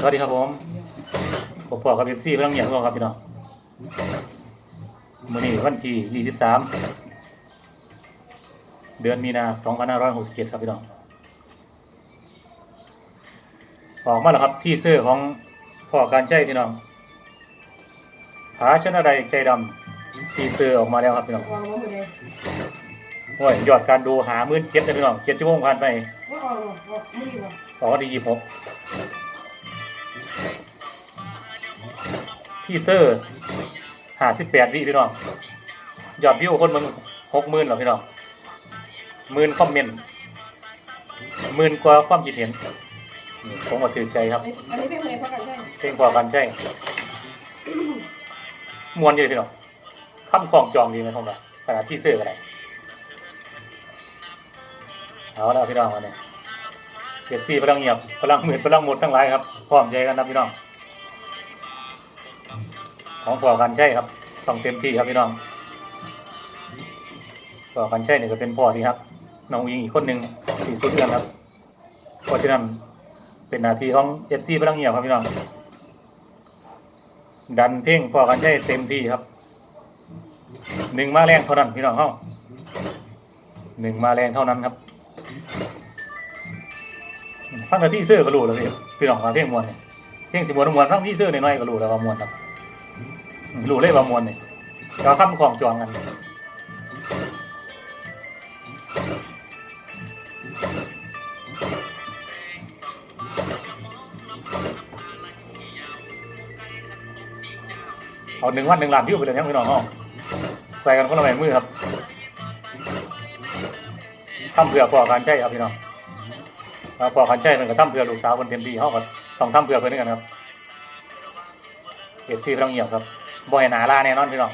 สวัสดีครับผม ผมพอกับเอฟซีพลังเหยียบของเราครับพี่น้องมื้อนี้วันที่ 23 เดือนมีนา2567 ครับพี่น้อง ออกมาแล้วครับที่เสื้อของพ่อการใช้พี่น้องผาชนะใดใจดำที่เสื้อออกมาแล้วครับพี่น้องวางไว้หมดเลยโอ้ยยอดการดูหามื่นเจ็ดเลยพี่น้องเจ็ดชั่วโมงผ่านไปออกวันที่ยี่หก ที่เซอร์หาสิบแปดวิพี่น้องยอดวิวคนมึงหกหมื่นหรอพี่น้องหมื่นคอมเมนต์หมื่นกว่าความคิดเห็นนี่ผมก็ถือใจครับอันนี้เป็นอะไรพักกันได้เพลงพอกันใช่มวนอยู่เลยพี่น้องคำของจองดีไหมผมว่าขนาดที่เสื้อก็ได้เอาแล้วพี่น้องวันนี้เก็บซี่พลังเงียบพลังหมื่นพลังหมดทั้งหลายครับพร้อมใจกันนะพี่น้อง ของพอกันใช่ครับ ต้องเต็มที่ครับพี่น้องพอกันใช่เนี่ยก็เป็นพ่อที่ครับน้องยิงอีกคนหนึ่งสี่สุดกันครับ เพราะฉะนั้นเป็นนาทีของเอฟซีพลังเงียบครับพี่น้องดันเพ่งพอกันใช้เต็มที่ครับหนึ่งมาแรงเท่านั้นพี่น้องเฮาหนึ่งมาแรงเท่านั้นครับฟังแต่ที่เสื้อก็รู้แล้วพี่พี่น้องฟังเพลงมวนเนี่ย เพลงสิมวนมวนฟังที่เสื้อหน่อยๆก็รู้แล้วว่ามวนครับรู้เลยว่ามวนเนี่ยก็คำของจองกันเอาหนึ่งวันหนึ่งล้านวิวไปเลยครับพี่น้องเนาะใส่กันคนละไม้มือครับทำเพื่อพ่อการใช้ครับพี่น้องเอาพ่อการใช้มันก็ทำเพื่อลูกสาวคนเต็มที่เขาก็ ต้องทำเพื่อเพื่อนด้วยกันครับเอฟซีพลังเงียบครับบ่อยหนาลาแน่นอนพี่น้อง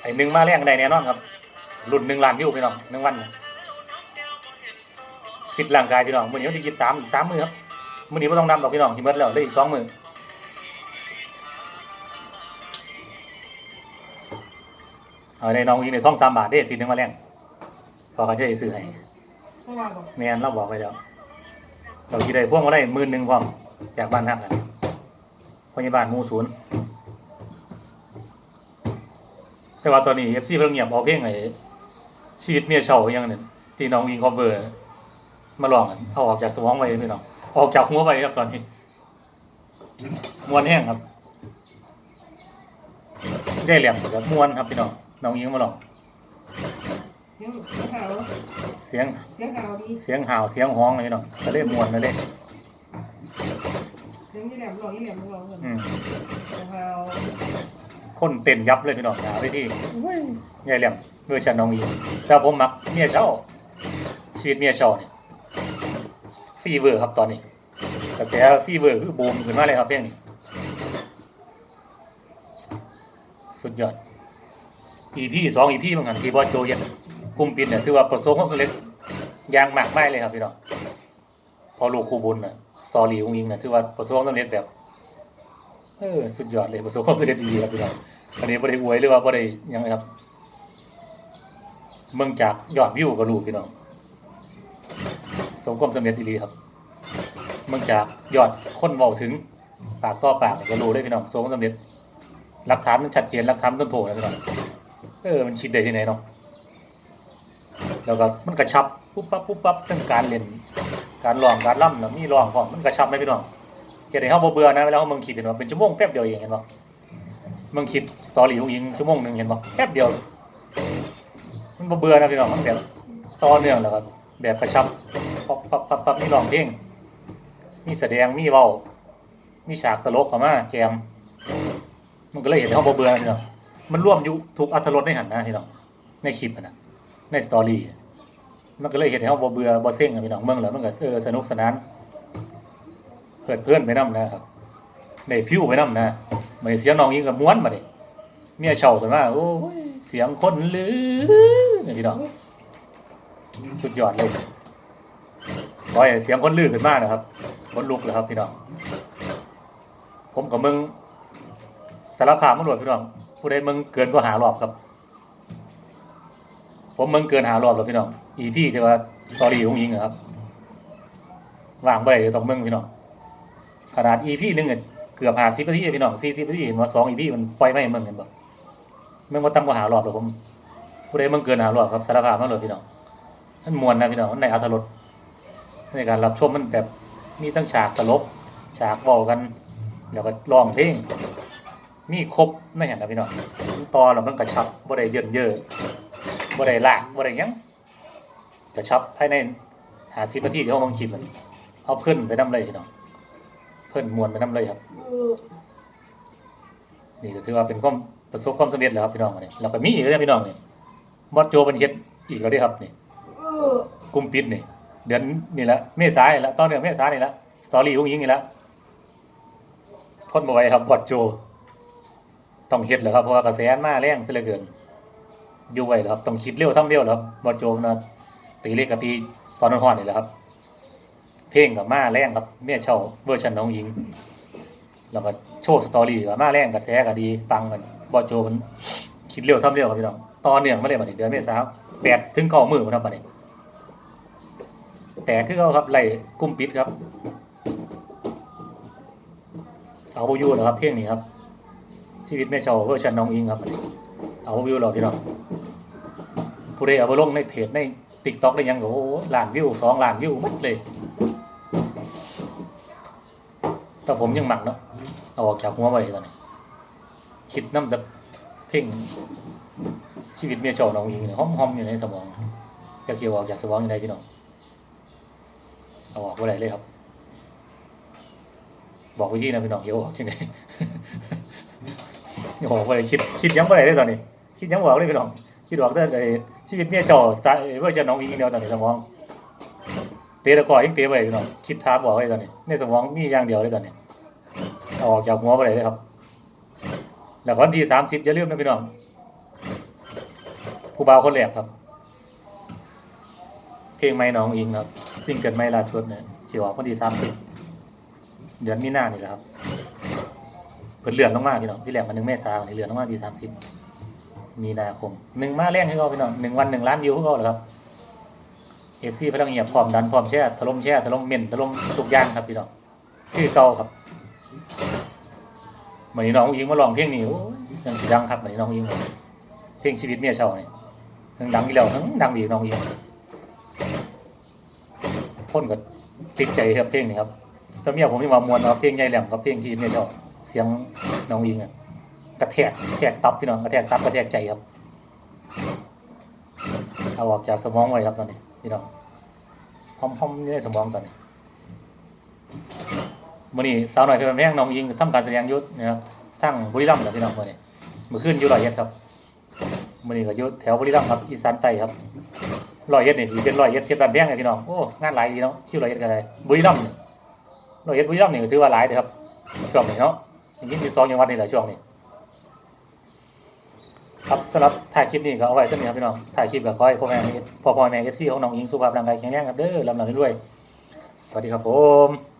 ไอ้หนึ่งมาแรงได้แน่นอนครับรุ่นหนึ่งล้านวิวพี่น้องหนึ่งวันฟิตร่างกายพี่น้องมื้อนี้วันที่ยี่สิบสามอีกสามมือครับมื้อนี้ไม่ต้องนำดอกพี่น้องที่เมื่อแล้วได้อีกสองมือเอาในน้องยิงในท่องสามบาทเด้ทีหนึงมาแรงพอเขาจะได้ซื้อให้เพราะว่าบอกแมนเราบอกไปแล้ว เราคิดได้พวกมาได้หมื่นหนึ่งพร้อมจากบ้านทักกันพยาบาลมูศูนย์แต่ว่าตอนนี้เอฟซีเพิ่งเงียบเอาเพลงไอ้ชีวิตเมียเช่าอย่างนึงที่น้องยิงคอเวอร์มาลองเอาออกจากสมองไปพี่น้องออกจากหัวไปครับตอนนี้มวนแห้งครับได้แหลมกับมวนครับพี่น้องน้องยิงมาลอง สียงเสียงขาวเสียงเสียงขาดีเสียงห่าวเสียงฮ้องเลยพี่น้องก็เล่มวนเลยเด้เสียงยี่แหลมร้องยี่แหลมร้องกันอืมเสียงขาคนเต้นยับเลยพี่น้องหาไปที่ใหญ่เหลี่ยมเวอร์ชันน้องอีแต่ผมมักเมียเช่าชีวิตเมียเช่าเนี่ยฟีเวอร์ครับตอนนี้กระแสฟีเวอร์คือบูมขึ้นมาเลยครับเพลงนี้สุดยอด EP สอง EP บางหันที่บอสโจเย็น กลุ่มปิดเนี่ยถือว่าประสบความสำเร็จอย่างมากมายเลยครับพี่น้องพอลูกครูบุญน่ะสตอรี่ของยิงน่ะถือว่าประสบความสำเร็จแบบเออสุดยอดเลยประสบความสำเร็จดีครับพี่น้องอันนี้บ่ได้อวยหรือว่าบ่ได้หยังนะครับเมืองจากยอดวิวก็รู้พี่น้องสมความสำเร็จดีครับเมืองจากยอดคนเว้าถึงปากต่อปากก็รู้ได้พี่น้องสมความสำเร็จหลักฐานมันชัดเจนหลักฐานมันต้นโผนะพี่น้องเออมันคิดได้ที่ไหนเนาะ แล้วก็มันกระชับปุ๊บปั๊บปุ๊บปั๊บทั้งการเล่นการร้องการล่ำแล้วมีร้องพร้อมมันกระชับไหมพี่น้องเห็นให้เขาเบื่อนะเวลาเขาเมืองคิดเห็นว่าเป็นชั่วโมงแป๊บเดียวเองเห็นป่ะเมืองคิดสตอรี่ของยิงชั่วโมงหนึ่งเห็นป่ะแป๊บเดียว มันเบื่อนะพี่น้องมันแบบต่อเนื่องแล้วก็แบบกระชับปั๊บปั๊บปั๊บปั๊บมีร้องเพลงมีแสดงมีเว้ามีฉากตลกเข้ามาแจมมันก็เลยเห็นให้เขาเบื่อนะพี่น้องมันร่วมอยู่ทุกอรรถรสในหันนะพี่น้องในคลิปนะในสตอรี่ มันก็เลยเห็นให้เขาบ่เบื่อบ่เซ็งอะพี่น้องเมืองแล้วมันก็เออสนุกสนานเพื่อนเพื่อนไปนํนะครับในฟิวไปนํนะมันเสียงน้องยิงกับม้วนมาดิเมียเช่าตัวมาโอ้ยเสียงคนลือเนี่ยพี่น้องสุดยอดเลยขอให้เสียงคนลือขึ้นมานะครับคนลุกเลยครับพี่น้องผมกับมึงสารภาพตำรวจพี่น้องผู้ใดมึงเกินก็หารอบครับ ผมมึงเกินหารอบแล้วพี่น้องอีพี่ที่ว่าสอรี่ของยิงอะครับวางไปเลยต้องมึงพี่น้องขนาด EP หนึ่งเกือบ50นาทีพี่น้อง40นาทีเห็นว่า2 EP มันปล่อยไมาให้มึงกันบ่ม่งบ่ต่ำกว่ารอบหรอกผมผู้ใดมึงเกิน5รอบครับสารภาพมาเลยพี่น้องมันมวนนะพี่น้องมันอรรถรสในการรับชมมันแบบมีทั้งฉากตลกฉากเว้ากันแล้วก็ร้องเพลงมีครบในหันนะพี่น้องตอนแล้วมันกระชับบ่ได้เยินเยอะ บ่ได้ลากบ่ได้หยังกระชับภายใน50นาทีที่เฮาลงคลิปมันเอาเพิ่นไปนํเลยพี่น้องเพิ่นมวนไปนํเลยครับ นี่ก็ถือว่าเป็นความประสบความสำเร็จแล้วครับพี่น้องนนี้แล้วก็มีอีกเรื่องพี่น้องนี่บอสโจเป็นเฮ็ดอีกแล้วเด้ครับนี่กลุ่มปิดนี่เดือนนี่ละเมษายนละตอนเดือนเมษายนนี่ละสตอรี่ของยิงนี่ละทนบ่ไหวครับบอสโจ ต้องเฮ็ดแล้วครับเพราะว่ากระแสมาแรงซะเหลือเกิน อยู่ไว้แล้วครับต้องคิดเร็วทำเร็วแล้วครับบอสโจนะตีเลขกับตีตอนนอนๆนี่แหละครับ เพลงกับมาแรงครับเมียเช่าเวอร์ชันน้องหญิง แล้วก็โชว์สตอรี่กับมาแรงกระแสก็ดีปังกันบอสโจมันคิดเร็วทำเร็วครับพี่น้องต่อเนื่องมาเลยบัดนี้เดือนเมษาแปดถึงเก้ามื้อพุ่นครับบัดนี้แต่คือเขาครับไหลกลุ่มปิดครับ เอาบ่อยู่แล้วครับเพลงนี้ครับชีวิตแม่เจ้าเวอร์ชันน้องอิงครับ เอาบ่อยู่แล้วพี่น้อง ผู้ใดเอาไปลงในเพจใน TikTok ได้ยังโอ้โหล้านวิวสองล้านวิวหมดเลยแต่ผมยังหมักเนาะเอาออกจากหัวไปตอนนี้ คิดน้ำจะเพ่งชีวิตเมียเจ้าน้องอิงเนี่ยห้อมๆอยู่ในสมองจะเกี่ยวออกจากสมองยังไงพี่น้องเอาออกบ่ได้เลยครับ บอกวิธีนะพี่น้องเดี๋ยวออกยังไงโอ้โหบ่ได้คิดคิดยังบ่ได้เลยตอนนี้ คิดยังบ่ออกเลยพี่น้อง คิดออกแต่ไอ้ชีวิตเมียเจ้าสไตล์เว่าจะน้องอิงเดียวตอนนี้สมองเตะตะกอยังเตะไปพี่น้องคิดท้าบอกไว้ตอนนี้ในสมองมีอย่างเดียวเลยตอนนี้ออกจากหัวได้เลยครับ แล้วก็วันที่30อย่าลืมนะพี่น้องผู้บ่าวคนแรกครับ เพลงไม่น้องอิงครับซิงเกิลไม่ล่าสุดเนี่ยสิออกวันที่สามสิบเดือนมีนานี่แหละครับเพิ่นเลื่อนลงมาพี่น้องที่แรกมันหนึ่งเมษายนนี่เลื่อนลงมาที่สามสิบ มีนาคมหนึ่งมาแรงให้เขาพี่น้องหนึ่งวันหนึ่งล้านวิวให้เขาเลยครับเอฟซีพลังเงียบพร้อมดันพร้อมแช่ถล่มแช่ถล่มเม่นถล่มทุกอย่างครับพี่น้องคือเก่าครับวันนี้น้องอิงมาลองเพลงนี้โอ้ยยังสิดังครับวันนี้น้องอิงเพลงชีวิตเมียเช่านี่ทั้งดังอีกแล้วทั้งดังอีกน้องอิงคนก็ติดใจครับเพลงนี้ครับแต่เมียผมมีว่ามวนว่าเพลงใหญ่แหลมกับเพลงที่เนี่ยชอบเสียงน้องยิงอะ กระแทกแทกตับพี่น้องกระแทกตับกระแทกใจครับเอาออกจากสมองไว้ครับตอนนี้พี่น้องหอมๆอยู่ในสมองตอนนี้มื่อนี้สาวหน่อยเพลินแพงน้องยิงทำการแสดงยุทธนะครับทั้งบุรีรัมย์นะพี่น้องมื่อนี้มื่อคืนอยู่ร้อยเอ็ดครับมื่อนี้ก็อยู่แถวบุรีรัมย์ครับอีสานใต้ครับรอยเอ็ดนี่ถือเป็นรอยเอ็ดเพชรบ้านแพงไงพี่น้องโอ้งานหลายดีเนาะชื่อรอยเอ็ดกันเลยบุรีรัมย์นี่ร้อยเอ็ดบุรีรัมย์นี่ก็ถือว่าหลายเด้อครับช่วงนี้เนาะอย่งที่สองจังวัดนี่แหละช่วงนี้ ครับสำหรับถ่ายคลิปนี้ก็เอาไว้สักนิดครับพี่น้องถ่ายคลิปกับก้อยพ่อแม่พ่อพ่อแม่เอฟซีของน้องอิงสุภาพร่างกายแข็งแรงครับเด้อลำลำเรื่อยสวัสดีครับผม